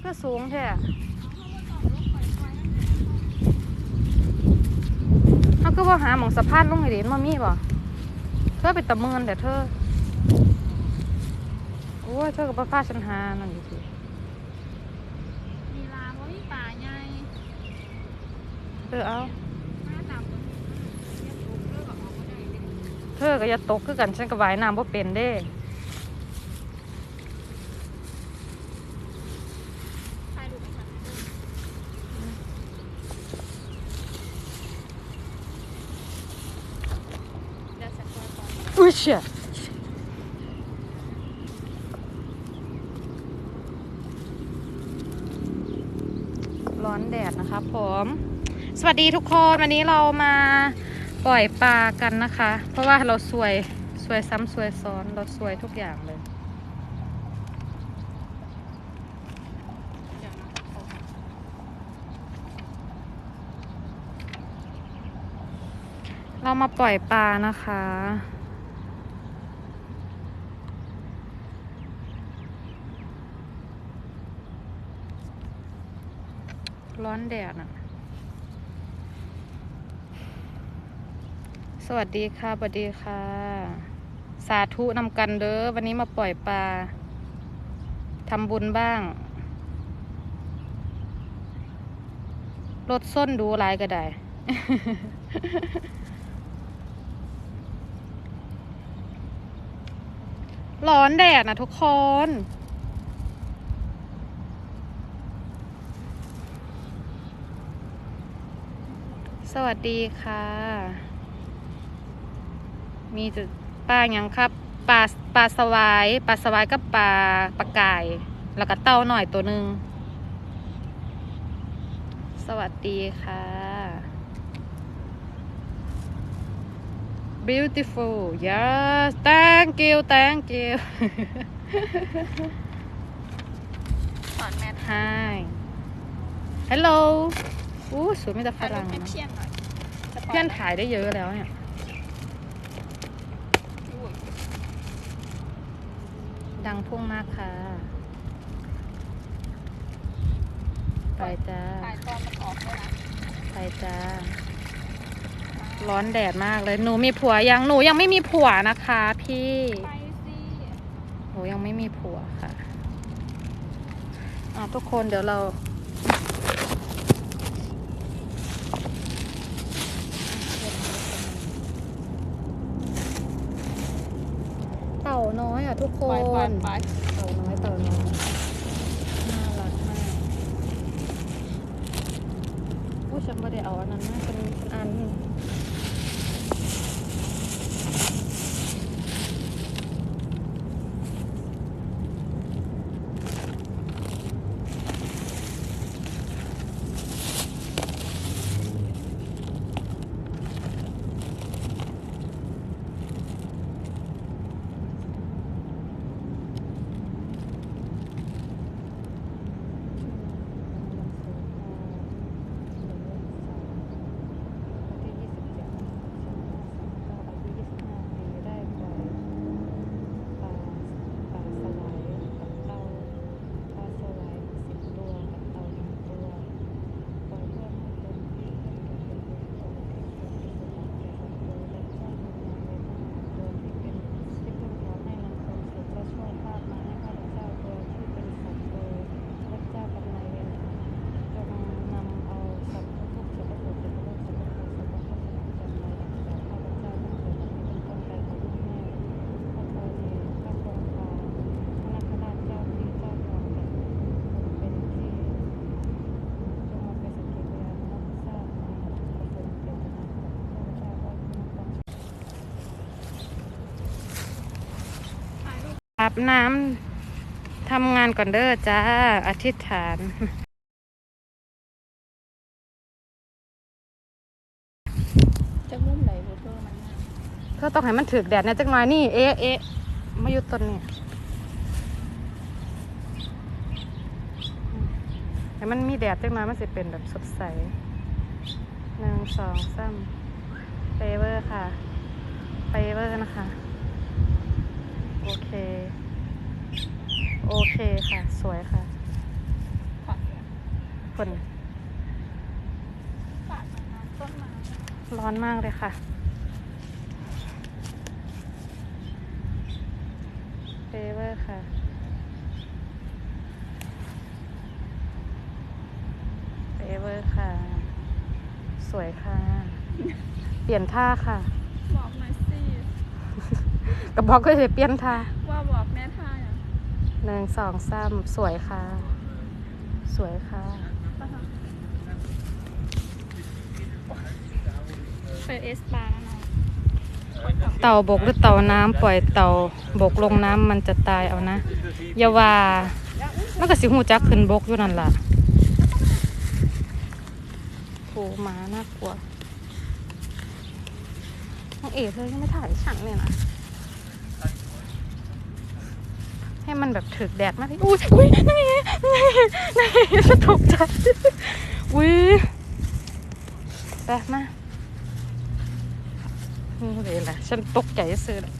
มันก็สูงแท้เขาก็ว่าหาหมองสะพานลงให้เด่นมามีบ่เธอไปตะเมินแต่เธอ โอ้ยเธอกับป้าฟ้าฉันหานั่นอยู่ทีมีลาบ่มีป่าใหญ่เออเอามาตามต้นเรียกลูกเลิกออกมาได้เด้เธอก็อย่าตกคือกันฉันก็ว่ายน้ำบ่เป็นเด้ ถ่ายรูปให้ฉันหน่อยเด้อเดี๋ยวฉันค อยก่อนอุ้ยเชี่ยร้อนแดดนะคะผม สวัสดีทุกคนวันนี้เรามาปล่อยปลากันนะคะ เพราะว่าเราสวยสวยซ้ำสวยซ้อนเราสวยทุกอย่างเลยเรามาปล่อยปลานะคะ ร้อนแดดอะ สวัสดีค่ะสวัสดีค่ะ สาธุนำกันเด้อ วันนี้มาปล่อยปลาทำบุญบ้าง รถส้นดูลายก็ได้ ร้อนแดดนะทุกคน สวัสดีค่ะ มีจุดปลาอย่างครับปลาปลาสวายปลาสวายกับปลาปลาไก่แล้วก็เต้าหน่อยตัวหนึ่งสวัสดีค่ะ beautiful yes thank you thank you ถอนแมส hi hello อู้สวยไม่แต่ฝถ่ายรูรั่ปงให้นะเพี้ยนหน่อยจะปล่เพื่อนถ่ายได้เยอะแล้วเนี่ยอุ้ยดังพุ่งมากค่ะ ไปจ้าถ่ายตอนมันออกด้วยนะไปจ้า ร้อนแดดมากเลย หนูมีผัวยัง หนูยังไม่มีผัวนะคะพี่ไปสิหนูยังไม่มีผัวค่ะอะทุกคนเดี๋ยวเรา เต่าน้อยอะ ทุกคไปนไปไป เต่าน้อยเต่าน้อยน่ารักมากผู้ฉันไม่ได้เอาอันนั้นนะเป็นอัน อาบน้ำทำงานก่อนเด้อจ้าอธิษฐาน จะมุ่งไหนโฟโต้มันน่ะเธอต้องให้มันถึกแดดเนี่ยจักหน่อยนี่เอ๊ะเอ๊ะมาอยู่ต้นนี่ให้มันมีแดดจักหน่อยมันจะเป็นแบบสดใสหนึ่งสองสามเฟเวอร์ค่ะเฟเวอร์นะคะ โอเค โอเคค่ะ สวยค่ะคนปาดมาน้ำต้นไม้ร้อนมากเลยค่ะเฟเวอร์ค่ะ เฟเวอร์ค่ะ สวยค่ะ เปลี่ยนท่าค่ะ กระบอกก็จะเปลี่ยนท่าว่าบอกแม่ท่าอย่างหนึ่งสองสามสวยค่ะ สวยค่ะเปิดเอสบาร์นะน้องเต่าบกหรือเต่าน้ำปล่อยเต่าบกลงน้ำมันจะตายเอานะอย่าว่ามันก็สิหูจักขึ้นบกอยู่นั่นล่ะโหหมาน่ากลัวน้องเอ๋เธอยังไม่ถ่ายฉันเลยนะ ให้มันแบบถึกแดดมากที่อุ้ยอุ้ยนั่นไงนั่นไงนั่นไงฉันตกใจอุ้ยไปมานี่เลยล่ะฉันตกใจซื้อเลย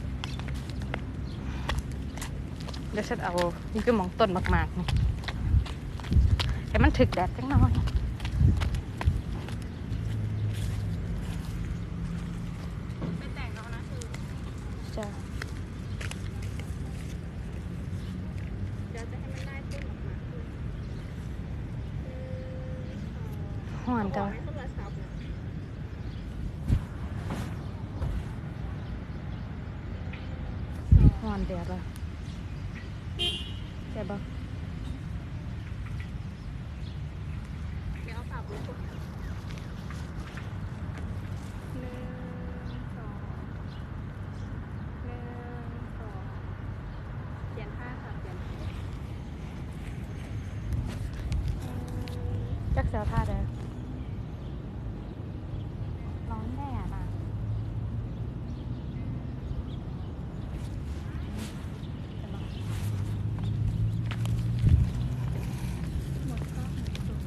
เดี๋ยวฉันเอานี่คือมองต้นมากๆนี่แต่มันถึกแดดจังหน่อย ไม่แต่งแล้วนะคือ จ้ะ เดี๋ยวจะให้มันได้ต้นออกมาคือ ห่อน บอ จ้ะ กในโทรศัพท์นะ ห่อนแดดละใช่ปะ เดี๋ยวเอาปากบุกก่อนหนึ่งสองหนึ่งสอง เปลี่ยนท่าค่ะเปลี่ยนท่าจักเสียวท่าเด้อร้อนแดดอะ หมดก็หมดจบ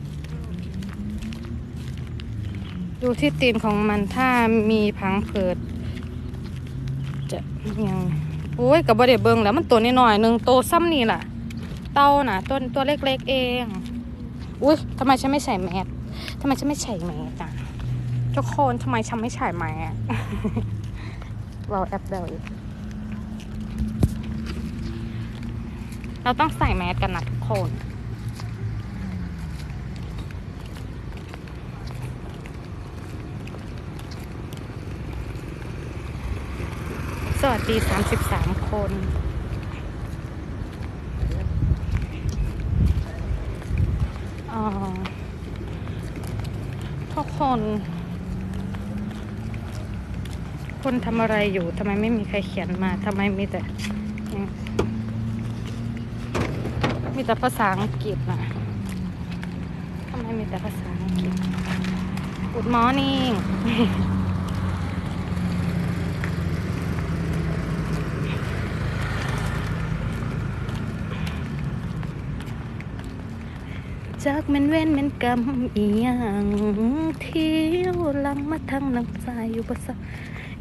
ดูที่ตีนของมันถ้ามีพังเผิด จะยังโอ้ยกับบไดเบิงแล้วมันตัวนิดหน่อยๆหนึงโตซ้ำนี่ล่ะเต้าน่ะตัวตัวเล็กๆเองอุ้ยทำไมฉันไม่ใส่แมสทำไมฉันไม่ใส่แมสอะทุกคนทำไมฉันไม่ใส่แมสเราแอปเดาอีกเราต้องใส่แมสกันนะทุกคน ตีสวัสดี33คนอ่าทุกคน คนทำอะไรอยู่ทำไมไม่มีใครเขียนมาทำไมมีแต่ มีแต่ภาษาอังกฤษนะทำไมมีแต่ภาษาอังกฤษ Good morning จากแมันเว้นแมันกำอีหยังเที่ยวลังมาทางน้ำใจอยู่บ่ซัก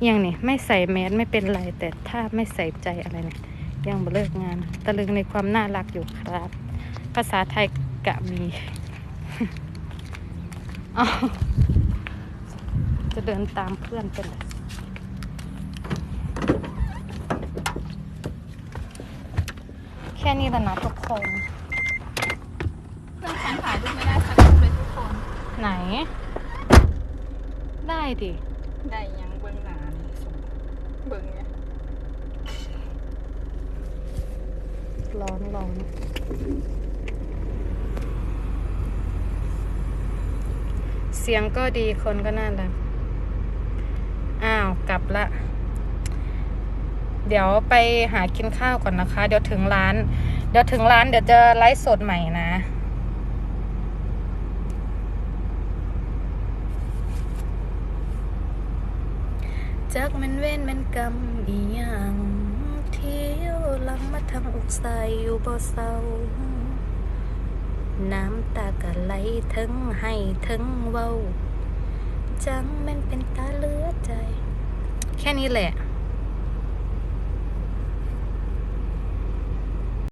อย่างนี่ไม่ใส่แมสไม่เป็นไรแต่ถ้าไม่ใส่ใจอะไรเนี่ยยังบ่เลิกงาน ตะลึงในความน่ารักอยู่ครับ ภาษาไทยกะมีจะเดินตามเพื่อนเป็นแค่นี้แหละนะทุกคน เพื่อนฉันถ่ายรูปไม่ได้สักรูปเลยทุกคน ไหน ได้ดิได้ยังเบิ้งหนานี่ส่งเบิ้งเนี่ยร้อนร้อนเสียงก็ดีคนก็น่ารักอ้าวกลับละ เดี๋ยวไปหากินข้าวก่อนนะคะ เดี๋ยวถึงร้าน เดี๋ยวถึงร้านเดี๋ยวจะไลฟ์สดใหม่นะ จักมันเว้นมันกำอีหยังเที่ยวลังมาทางอกใสอยู่บ่เศร้า น้ำตากะไหลทั้งให้ทั้งเว้า จังมันเป็นตาเลือใจ แค่นี้แหละ